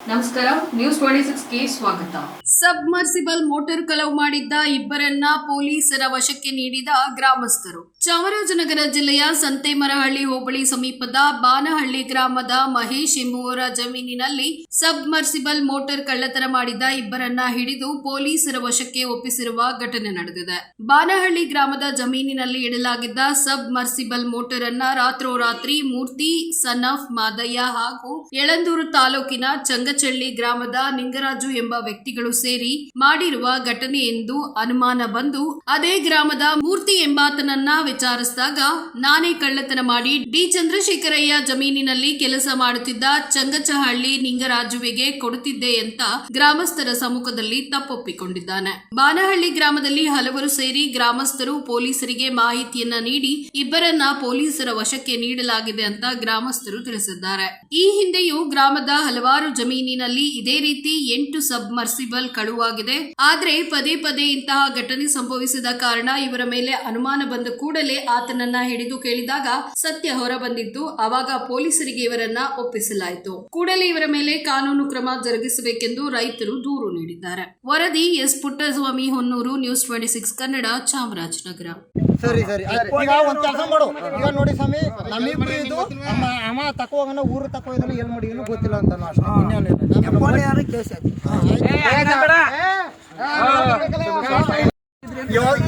ನಮಸ್ಕಾರ news twenty ಸಿಕ್ಸ್ಗೆ ಸ್ವಾಗತ. Submersible motor ಕಳವು ಮಾಡಿದ್ದ ಇಬ್ಬರನ್ನ ಪೊಲೀಸರ ವಶಕ್ಕೆ ನೀಡಿದ ಗ್ರಾಮಸ್ಥರು. ಚಾಮರಾಜನಗರ ಜಿಲ್ಲೆಯ ಸಂತೇಮರಹಳ್ಳಿ ಹೋಬಳಿ ಸಮೀಪದ ಬಾನಹಳ್ಳಿ ಗ್ರಾಮದ ಮಹೇಶ್ ಎಂಬುವರ ಜಮೀನಿನಲ್ಲಿ ಸಬ್ಮರ್ಸಿಬಲ್ ಮೋಟಾರ್ ಕಳ್ಳತನ ಮಾಡಿದ್ದ ಇಬ್ಬರನ್ನ ಹಿಡಿದು ಪೊಲೀಸರ ವಶಕ್ಕೆ ಒಪ್ಪಿಸಿರುವ ಘಟನೆ ನಡೆದಿದೆ. ಬಾನಹಳ್ಳಿ ಗ್ರಾಮದ ಜಮೀನಿನಲ್ಲಿ ಇಡಲಾಗಿದ್ದ ಸಬ್ಮರ್ಸಿಬಲ್ ಮೋಟರ್ ಅನ್ನ ರಾತ್ರೋರಾತ್ರಿ ಮೂರ್ತಿ ಸನ್ ಆಫ್ ಮಾದಯ್ಯ ಹಾಗೂ ಯಳಂದೂರು ತಾಲೂಕಿನ ಚಂಗಚಳ್ಳಿ ಗ್ರಾಮದ ನಿಂಗರಾಜು ಎಂಬ ವ್ಯಕ್ತಿಗಳು ಸೇರಿ ಮಾಡಿರುವ ಘಟನೆ ಎಂದು ಅನುಮಾನ ಬಂದು ಅದೇ ಗ್ರಾಮದ ಮೂರ್ತಿ ಎಂಬಾತನನ್ನ ವಿಚಾರಿಸಿದಾಗ ನಾನೇ ಕಳ್ಳತನ ಮಾಡಿ ಡಿ ಚಂದ್ರಶೇಖರಯ್ಯ ಜಮೀನಿನಲ್ಲಿ ಕೆಲಸ ಮಾಡುತ್ತಿದ್ದ ಚಂಗಚಹಳ್ಳಿ ನಿಂಗರಾಜುವಿಗೆ ಕೊಡುತ್ತಿದ್ದೆ ಅಂತ ಗ್ರಾಮಸ್ಥರ ಸಮ್ಮುಖದಲ್ಲಿ ತಪ್ಪೊಪ್ಪಿಕೊಂಡಿದ್ದಾನೆ. ಬಾನಹಳ್ಳಿ ಗ್ರಾಮದಲ್ಲಿ ಹಲವರು ಸೇರಿ ಗ್ರಾಮಸ್ಥರು ಪೊಲೀಸರಿಗೆ ಮಾಹಿತಿಯನ್ನ ನೀಡಿ ಇಬ್ಬರನ್ನ ಪೊಲೀಸರ ವಶಕ್ಕೆ ನೀಡಲಾಗಿದೆ ಅಂತ ಗ್ರಾಮಸ್ಥರು ತಿಳಿಸಿದ್ದಾರೆ. ಈ ಹಿಂದೆಯೂ ಗ್ರಾಮದ ಹಲವಾರು ಜಮೀನಿನಲ್ಲಿ ಇದೇ ರೀತಿ ಎಂಟು ಸಬ್ಮರ್ಸಿಬಲ್ ಕಳುವಾಗಿದೆ. ಆದ್ರೆ ಪದೇ ಪದೇ ಇಂತಹ ಘಟನೆ ಸಂಭವಿಸಿದ ಕಾರಣ ಇವರ ಮೇಲೆ ಅನುಮಾನ ಬಂದ ಕೂಡಲೇ ಆತನನ್ನ ಹಿಡಿದು ಕೇಳಿದಾಗ ಸತ್ಯ ಹೊರಬಂದಿದ್ದು, ಆವಾಗ ಪೊಲೀಸರಿಗೆ ಇವರನ್ನ ಒಪ್ಪಿಸಲಾಯಿತು. ಕೂಡಲೇ ಇವರ ಮೇಲೆ ಕಾನೂನು ಕ್ರಮ ಜರುಗಿಸಬೇಕೆಂದು ರೈತರು ದೂರು ನೀಡಿದ್ದಾರೆ. ವರದಿ S Puttaswamy Honnur, news twenty six Kannada, Chamarajanagar. ಸರಿ ಸರಿ. ಈಗ ಒಂದ್ ಕೆಲಸ ಮಾಡು. ಈಗ ನೋಡಿ ಸ್ವಾಮಿ ನಮಿಬ್ರು ಇದು ಅಮ್ಮ ಅಮ್ಮ ತಕೋ ಹೋಗೋಣ ಊರು ತಕೋ ಇದನ್ನ ಏನ್ ಮಾಡಿ ಏನು ಗೊತ್ತಿಲ್ಲ ಅಂತ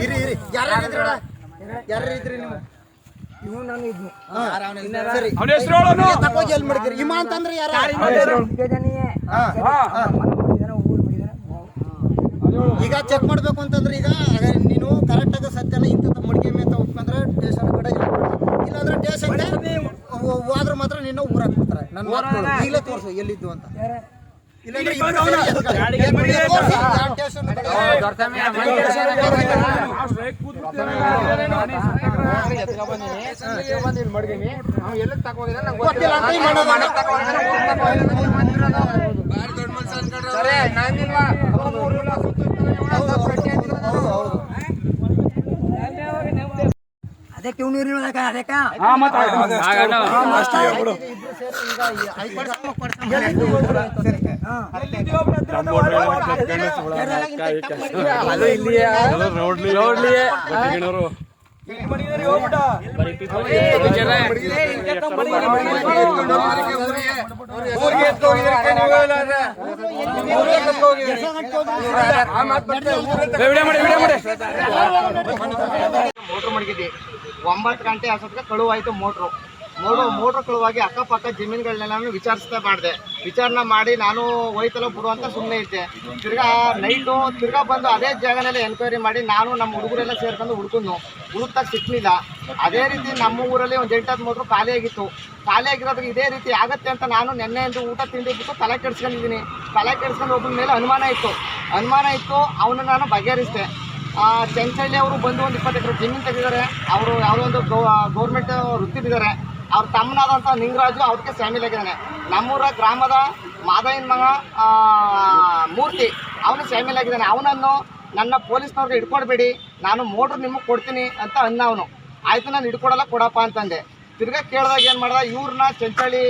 ಇರಿ ಇರಿ. ಯಾರು ಇದ್ರಣ ಯಾರು ಇದ್ರಿ ನೀವು? ಇವು ನಾನು ಇದ್ನು. ಹಾ, ಸರಿ. ಅವನ ಹೆಸರು ಹೇಳೋನು? ತಕೋಗಿ ಎಲ್ಲಿ ಮಾಡಿದ್ರಿ ಇಮ ಅಂತಂದ್ರೆ ಯಾರು ಬೇಜಾನಿಯೇ ಹಾ. ಮನೆ ಊರು ಮಾಡಿದಾರೆ ಈಗ ಚೆಕ್ ಮಾಡ್ಬೇಕು ಅಂತಂದ್ರೆ ಈಗ ನೀನು ಕರೆಕ್ಟ್ ಆಗಿ ಸತ್ಯನ ಇಂಥ ಮಡಿಗೆ ಮೇಲೆ ಒಪ್ಕೊಂಡ್ರೆ ಸ್ಟೇಷನ್ ಕಡೆ ಇಲ್ಲಾಂದ್ರೆ ಸ್ಟೇಷನ್ ಹೋದ್ರೆ ಮಾತ್ರ ನಿನ್ನ ಊರ ಬಿಡ್ತಾರೆ ನನ್ನ ಈಗಲೇ ತೋರಿಸು ಎಲ್ಲಿದ್ದು ಅಂತ. ಸೇರಿ ತೋರ್ಸಿ, ಯಾವ ಸ್ಟೇಷನ್ ಕಡೆ? ಗೊತ್ತಿಲ್ಲ. ಅಂತ ಈ ಮಾಡೋದು. ಅದಕ್ಕೆ ಇವ್ನು ಇರೋದಕ್ಕ ಅದಕ್ಕ? ಹಾ ಮತ್ತ ಇಬ್ರು ಸೇರಿ ಈಗ ಈ ಹೈಕೋರ್ಟ್ ಸರಿ. ಅದು ಇಲ್ಲಿಯೇ? ರೋಡ್ಲಿಯೇ? ವಿಡಿಯೋ ಮಾಡಿ ವಿಡಿಯೋ ಮಾಡಿ. ಮೋಟ್ರ್ ಮಡಗಿದ್ವಿ ಒಂಬತ್ತು ಗಂಟೆ ಅಷ್ಟೊತ್ತಿಗೆ ಕಳುವಾಯಿತು ಮೋಟ್ರು. ಮೋಟ್ರು ಮೋಟ್ರು ಕಳುವಾಗಿ ಅಕ್ಕಪಕ್ಕ ಜಮೀನುಗಳನ್ನೆಲ್ಲ ವಿಚಾರಿಸ್ತಾ ಮಾಡಿದೆ. ವಿಚಾರಣೆ ಮಾಡಿ ನಾನು ಹೋಯ್ತಲ್ಲ ಬಿಡು ಅಂತ ಸುಮ್ಮನೆ ಇದ್ದೆ. ತಿರ್ಗಾ ನೈಟು ತಿರ್ಗಾ ಬಂದು ಅದೇ ಜಾಗನಲ್ಲೇ ಎನ್ಕ್ವೈರಿ ಮಾಡಿ ನಾನು ನಮ್ಮ ಹುಡುಗರೆಲ್ಲ ಸೇರ್ಕೊಂಡು ಹುಡ್ಕೊಂಡು ಹುಡುಕ್ತಾ ಸಿಕ್ಕಲಿಲ್ಲ ಅದೇ ರೀತಿ ನಮ್ಮ ಊರಲ್ಲಿ ಒಂದು ಎಂಟತ್ತು ಮೋಟ್ರು ಖಾಲಿ ಆಗಿತ್ತು. ಖಾಲಿ ಆಗಿರೋದ್ರೆ ಇದೇ ರೀತಿ ಆಗುತ್ತೆ ಅಂತ ನಾನು ನಿನ್ನೆಯಿಂದ ಊಟ ತಿಂಡಿ ಬಿಟ್ಟು ತಲೆ ಕೆಡ್ಸ್ಕೊಂಡಿದ್ದೀನಿ. ತಲೆ ಕೆಡ್ಸ್ಕೊಂಡು ಒಬ್ಬನ ಮೇಲೆ ಅನುಮಾನ ಇತ್ತು. ಅನುಮಾನ ಇತ್ತು ಅವನು ನಾನು ಬಗೆಹರಿಸಿದೆ. ಚೆಂಚಳ್ಳಿ ಅವರು ಬಂದು ಒಂದು ಇಪ್ಪತ್ತು ಎಕರೆ ಜಮೀನು ತೆಗೆದಿದ್ದಾರೆ. ಅವರು ಯಾವುದೋ ಒಂದು ಗೌರ್ಮೆಂಟ್ ವೃತ್ತಿದ್ದಾರೆ ಅವ್ರ ತಮ್ಮನಾದಂಥ ನಿಂಗರಾಜು ಅವ್ರಿಗೆ ಫ್ಯಾಮಿಲಿ ಆಗಿದ್ದಾನೆ. ನಮ್ಮೂರ ಗ್ರಾಮದ ಮಾದಯ್ಯನ ಮಗ ಮೂರ್ತಿ ಅವನು ಫ್ಯಾಮಿಲಿ ಆಗಿದ್ದಾನೆ. ಅವನನ್ನು ನನ್ನ ಪೊಲೀಸ್ನವ್ರಿಗೆ ಹಿಡ್ಕೊಡ್ಬೇಡಿ. ನಾನು ಮೋಟ್ರ್ ನಿಮಗೆ ಕೊಡ್ತೀನಿ ಅಂತ ಅನ್ನ ಅವನು. ಆಯಿತು, ನಾನು ಹಿಡ್ಕೊಡಲ್ಲ, ಕೊಡಪ್ಪ ಅಂತಂದೆ. ತಿರ್ಗಾ ಕೇಳಿದಾಗ ಏನು ಮಾಡ್ದ ಇವ್ರನ್ನ ಚಂಚಳ್ಳಿ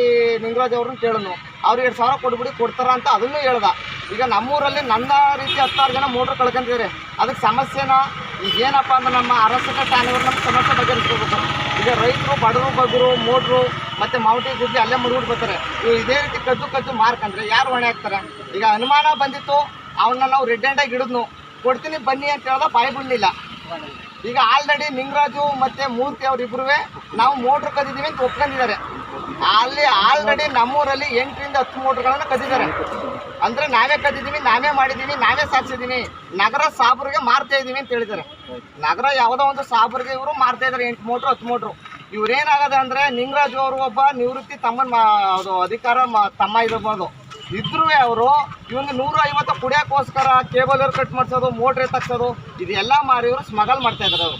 ನಿಂಗರಾಜ್ ಅವ್ರನ್ನ ಕೇಳನು. ಅವ್ರು ಎರಡು ಸಾವಿರ ಕೊಟ್ಬಿಡಿ ಕೊಡ್ತಾರ ಅಂತ ಅದನ್ನು ಹೇಳ್ದ. ಈಗ ನಮ್ಮೂರಲ್ಲಿ ನನ್ನ ರೀತಿ ಹತ್ತಾರು ಜನ ಮೋಟ್ರ್ ಕಳ್ಕೊಂತಿದ್ದಾರೆ ಅದಕ್ಕೆ ಸಮಸ್ಯೆನ ಈಗ ಏನಪ್ಪ ಅಂದ್ರೆ ನಮ್ಮ ಅರಸಕ ಠಾಣೆಯವರು ನಮ್ಮ ಸಮಸ್ಯೆ ಬಗೆಹರಿಸ್ಕೋಬೇಕು ಈಗ ರೈತರು, ಬಡವರು, ಬಗ್ಗರು, ಮೋಟ್ರು ಮತ್ತು ಮಾವುಟಿ ಗುಡ್ಲಿ ಅಲ್ಲೇ ಮುಡ್ಬಿಟ್ಟು ಬರ್ತಾರೆ. ಇವು ಇದೇ ರೀತಿ ಕದ್ದು ಕದ್ದು ಮಾರ್ಕಂದ್ರೆ ಯಾರು ಹೊಣೆ ಆಗ್ತಾರೆ ಈಗ ಅನುಮಾನ ಬಂದಿತ್ತು ಅವನ್ನ ನಾವು ರೆಡ್ ಹ್ಯಾಂಡಾಗಿ ಹಿಡಿದ್ನು. ಕೊಡ್ತೀನಿ ಬನ್ನಿ ಅಂತ ಹೇಳ್ದ ಬಾಯಿ ಬಿಡಲಿಲ್ಲ ಈಗ ಆಲ್ರೆಡಿ ನಿಂಗರಾಜು ಮತ್ತೆ ಮೂರ್ತಿ ಅವರಿಬ್ರು ನಾವು ಮೋಟ್ರ್ ಕದಿದೀವಿ ಅಂತ ಒಪ್ಕೊಂಡಿದ್ದಾರೆ. ಅಲ್ಲಿ ಆಲ್ರೆಡಿ ನಮ್ಮೂರಲ್ಲಿ ಎಂಟರಿಂದ ಹತ್ತು ಮೋಟ್ರ್ಗಳನ್ನು ಕದಿದ್ದಾರೆ ಅಂದ್ರೆ ನಾವೇ ಕದಿದೀವಿ ನಾವೇ ಮಾಡಿದೀವಿ, ನಾವೇ ಸಾಧಿಸಿದೀವಿ. ನಗರ ಸಾಬ್ರಿಗೆ ಮಾರ್ತಾ ಇದ್ದೀವಿ ಅಂತ ಹೇಳಿದ್ದಾರೆ. ನಗರ ಯಾವುದೋ ಒಂದು ಸಾಬ್ರಿಗೆ ಇವರು ಮಾರ್ತಾ ಇದ್ದಾರೆ, ಎಂಟು ಮೋಟ್ರು ಹತ್ತು ಮೋಟ್ರು ಇವ್ರೇನಾಗದೆ ಅಂದ್ರೆ ನಿಂಗರಾಜು ಅವರು ಒಬ್ಬ ನಿವೃತ್ತಿ ತಮ್ಮನ ಅದು ಅಧಿಕಾರ ತಮ್ಮ ಇರ್ಬೋದು ಇದ್ರೂ ಅವರು ಇವನು ನೂರ ಐವತ್ತು ಕುಡಿಯೋಕ್ಕೋಸ್ಕರ ಕೇಬಲ್ ಕಟ್ ಮಾಡಿಸೋದು, ಮೋಟ್ರ್ ತಗ್ಸೋದು, ಇದೆಲ್ಲ ಮಾರಿ ಇವರು ಸ್ಮಗಲ್ ಮಾಡ್ತಾ ಇದ್ದಾರೆ ಅವರು.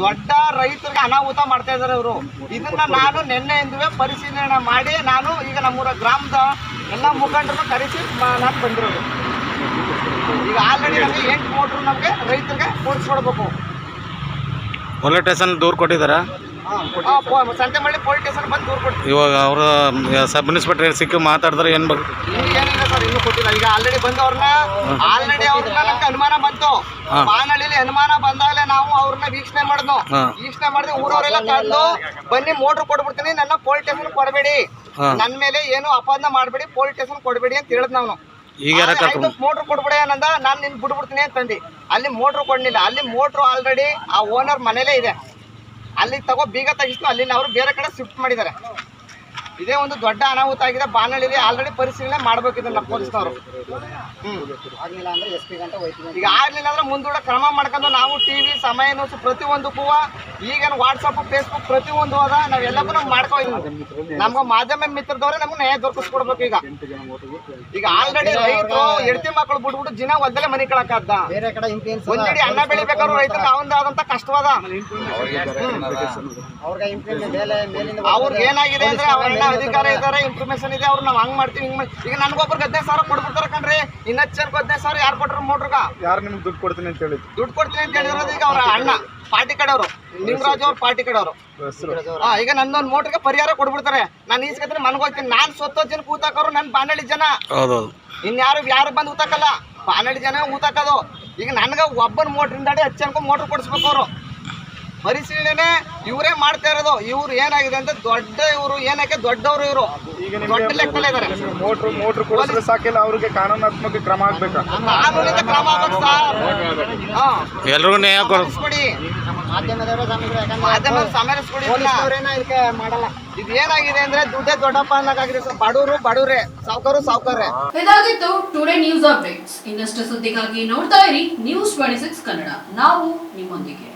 ದೊಡ್ಡ ರೈತರಿಗೆ ಅನಾಹುತ ಮಾಡ್ತಾ ಇದ್ದಾರೆ ಅವರು. ಇದನ್ನ ನಾನು ನಿನ್ನೆಯಿಂದವೇ ಪರಿಶೀಲನೆ ಮಾಡಿ ನಾನು ಈಗ ನಮ್ಮೂರ ಗ್ರಾಮದ ಎಲ್ಲ ಮುಖಂಡರು ಕರೆಸಿ ನಾನು ಬಂದಿರೋದು. ಈಗ ಆಲ್ರೆಡಿ ನಮಗೆ ಎಂಟು ಮೋಟ್ರು ನಮಗೆ ರೈತರಿಗೆ ಕೊಡಿಸ್ಕೊಡ್ಬೇಕು. ಪೊಲೀಸ್ ಸ್ಟೇಷನ್ ದೂರು ಕೊಟ್ಟಿದ್ದಾರಾ ಸಂತೆಮಳ್ಳಿ ಪೊಲೀಸ್ ಸ್ಟೇಷನ್ ಬಂದು ದೂರು ಕೊಡ್ತೀವಿ. ಇವಾಗ ಅವ್ರ ಸಬ್ ಇನ್ಸ್ಪೆಕ್ಟರ್ ಸಿಕ್ಕಿ ಮಾತಾಡಿದ್ರೆ ಏನು ಇಲ್ಲಿ ಏನಿಲ್ಲ ಸರ್ ಈಗ ಆಲ್ರೆಡಿ ಬಂದವ್ರನ್ನ ಆಲ್ರೆಡಿ ಅವ್ರನ್ನ ನಮ್ಗೆ ಅನುಮಾನ ಬಂತು. ಹಾ. ಬಾನಹಳ್ಳಿಲಿ ಅನುಮಾನ ಬಂದಾಗಲೇ ನಾವು ಅವ್ರನ್ನ ವೀಕ್ಷಣೆ ಮಾಡಿದ್ನು. ವೀಕ್ಷಣೆ ಮಾಡಿದ್ರೆ ಊರವರೆಲ್ಲ ತಂದು ಬನ್ನಿ ಮೋಟ್ರ್ ಕೊಡ್ಬಿಡ್ತೀನಿ ನನ್ನ ಪೊಲೀಸ್ ಸ್ಟೇಷನ್ ಕೊಡಬೇಡಿ. ನನ್ನ ಮೇಲೆ ಏನು ಅಪಾದನೆ ಮಾಡಬೇಡಿ. ಪೊಲೀಸ್ ಸ್ಟೇಷನ್ ಕೊಡಬೇಡಿ ಅಂತ ಹೇಳಿದ್ ನಾನು. ಈಗ ಮೋಟ್ರ್ ಕೊಡ್ಬಿಡಿ ಅನ್ನಂದ ನಾನು ನಿನ್ ಬಿಡ್ಬಿಡ್ತೀನಿ ಅಂತಂದು ಅಲ್ಲಿ ಮೋಟ್ರ್ ಕೊಡ್ಲಿಲ್ಲ. ಅಲ್ಲಿ ಮೋಟ್ರ್ ಆಲ್ರೆಡಿ ಆ ಓನರ್ ಮನೇಲೆ ಇದೆ. ಅಲ್ಲಿ ತಗೋ ಬೀಗ ತೆಗಿಸ್ತು ಅಲ್ಲಿ ಅವ್ರು ಬೇರೆ ಕಡೆ ಶಿಫ್ಟ್ ಮಾಡಿದ್ದಾರೆ. ಇದೇ ಒಂದು ದೊಡ್ಡ ಅನಾಹುತ ಆಗಿದೆ. ಬಾನಳ್ಳಿ ಆಲ್ರೆಡಿ ಪರಿಶೀಲನೆ ಮಾಡ್ಬೇಕು ಇದನ್ನ ಪೊಲೀಸ್ನವರು. ಈಗ ಆಗ್ಲಿಲ್ಲ ಅಂದ್ರೆ ಮುಂದೂಡ ಕ್ರಮ ಮಾಡ್ಕೊಂಡು ನಾವು ಟಿವಿ ಸಮಯ ನ್ಯೂಸ್ ಪ್ರತಿಯೊಂದಕ್ಕೂ ಈಗೇನು ವಾಟ್ಸಪ್ ಫೇಸ್ಬುಕ್ ಪ್ರತಿಯೊಂದು ಅದ. ನಾವೆಲ್ಲಕ್ಕೂ ನಾವು ಮಾಡ್ಕೊ ನಮ್ಗೆ ಮಾಧ್ಯಮ ಮಿತ್ರದವ್ರೆ ನಮ್ಗೆ ನ್ಯಾಯ ದೊರಕಿಸ್ಕೊಡ್ಬೇಕು ಈಗ. ಈಗ ಆಲ್ರೆಡಿ ರೈತರು ಹೆಂಡತಿ ಮಕ್ಕಳು ಬಿಟ್ಬಿಟ್ಟು ದಿನ ಒದ್ದಲೆ ಮನೆ ಕಳಕದ್ದ ಬೇರೆ ಕಡೆ ಇನ್ಫ್ಲೂಯೆನ್ಸ್ ಒಂದಿಡಿ ಅನ್ನ ಬೆಳಿಬೇಕಾದ್ರು ರೈತರಿಗೆ ಅವಂದಾದಂತ ಕಷ್ಟವಾದ. ಅವ್ರಿಗೆ ಏನಾಗಿದೆ ಅಂದ್ರೆ ಅವ್ರನ್ನ ಅಧಿಕಾರ ಇದಾರೆ ಇನ್ಫಾರ್ಮೇಶನ್ ಇದೆ ಅವ್ರು ನಾವ್ ಹಂಗ್ ಮಾಡ್ತೀವಿ ಹಿಂಗ್ ಈಗ ನನ್ಗೊಬ್ರಿಗೆ ಹದಿನೈದು ಸಾವಿರ ಕೊಡ್ಬಿಡ್ತಾರ ಕಣ್ರಿ. ಇನ್ನ ಜನಕ್ಕೆ ಹದಿನೈದು ಸಾವಿರ ಯಾರು ಕೊಟ್ರು ಮೋಟ್ರಗ? ಯಾರು ನಿಮ್ಗೆ ದುಡ್ಡು ಕೊಡ್ತೀನಿ ಅಂತ ಹೇಳಿ ದುಡ್ಡು ಕೊಡ್ತೀನಿ ಅಂತ ಹೇಳಿರೋದು ಈಗ ಅವ್ರ ಅಣ್ಣ ಪಾರ್ಟಿ ಕಡೆಯವರು ನಿಮ್ರಾಜ್ ಅವ್ರು ಪಾರ್ಟಿ ಕಡೆಯವರು. ಹಾ ಈಗ ನನ್ನೊಂದು ಮೋಟ್ರಿಗೆ ಪರಿಹಾರ ಕೊಡ್ಬಿಡ್ತಾರೆ. ನಾನು ಈಸ್ಕತ್ರೆ ಮನ್ಗೋಗ್ತೀನಿ ನಾನು ಸ್ವತ್ತೋ ಜನ ಕೂತಾಕೋರು ನನ್ ಬಾನಳ್ಳಿ ಜನ. ಇನ್ಯಾರು ಯಾರು ಬಂದು ಊತಾಕಲ್ಲ ಬಾನಳ್ಳಿ ಜನ ಊತಾಕೋದು ಈಗ ನನ್ಗ ಒಬ್ಬನ ಮೋಟ್ರಿಂದ ಜನಕ್ಕೂ ಮೋಟ್ರ್ ಕೊಡಿಸ್ಬೇಕು ಅವರು. ಪರಿಶೀಲನೆ ಇವರೇ ಮಾಡ್ತಾ ಇರೋದು. ಇವ್ರು ಏನಾಗಿದೆ ಅಂತ ದೊಡ್ಡ ಇವರು ಏನಕ್ಕೆ ದೊಡ್ಡವರು ಇವರು? ದೊಡ್ಡ ಲೆಕ್ಕದಲ್ಲೇ ಇದಾರೆ. ಮೋಟ್ರು ಮೋಟ್ರು ಕೊಡಿಸಿದ್ರೆ ಸಾಕಿಲ್ಲ ಅವ್ರಿಗೆ ಕಾನೂನಾತ್ಮಕ ಕ್ರಮ ಆಗ್ಬೇಕು? ಕಾನೂನಿಂದ ಕ್ರಮ ಆಗ್ಬೇಕು ಸರ್. ಹಾ. ಎಲ್ರಿಗೂ ನ್ಯಾಯ ಕೊಡ್. ಕೊಡಿ ಮಾಧ್ಯಮದವರ ಸಮಗ್ರ ಯಾಕಂದ್ರೆ ಮಾಧ್ಯಮ ಸಮರಿಸ್ಕೊಡಿ ಇದನ್ನ. ಅವ್ರೇನ ಇದಕ್ಕೆ ಮಾಡಲ್ಲ. ಇದು ಏನಾಗಿದೆ ಅಂದ್ರೆ ದುಡ್ಡೇ ದೊಡ್ಡಪ್ಪ ಅನ್ನೋಕ್ಕಾಗಿದೆ ಸರ್. ಬಡವರು ಬಡವ್ರೆ. ಸಾವುಕಾರು ಸಾವುಕಾರ್ರೆ. ಇದಾಗಿತ್ತು ಟುಡೇ ನ್ಯೂಸ್ ಅಪ್ಡೇಟ್ಸ್ ಇನ್ನಷ್ಟು ಸುದ್ದಿಗಾಗಿ ನೋಡ್ತಾ ಇರಿ ನ್ಯೂಸ್ ಟ್ವೆಂಟಿ ಸಿಕ್ಸ್ ಕನ್ನಡ ನಾವು ನಿಮ್ಮೊಂದಿಗೆ.